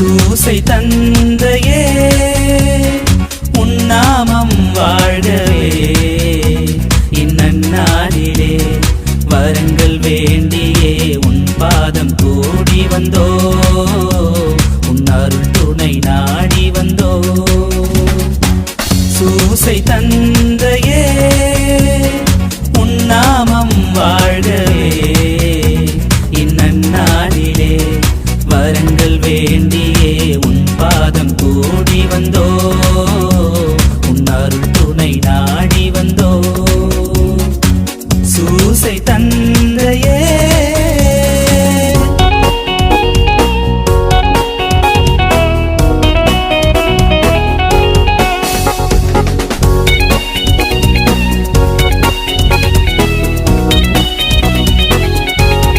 சூசை தந்தையே உன்னாமம் வாழவே. இந்நாளிலே வரங்கள் வேண்டியே உன் பாதம் கூடி வந்தோ உன்னருள் துணை நாடி வந்தோ. சூசை தந்தையே ஓடி வந்தோ? உன்னாருள் துணை நாடி வந்தோ? சூசை தந்தையே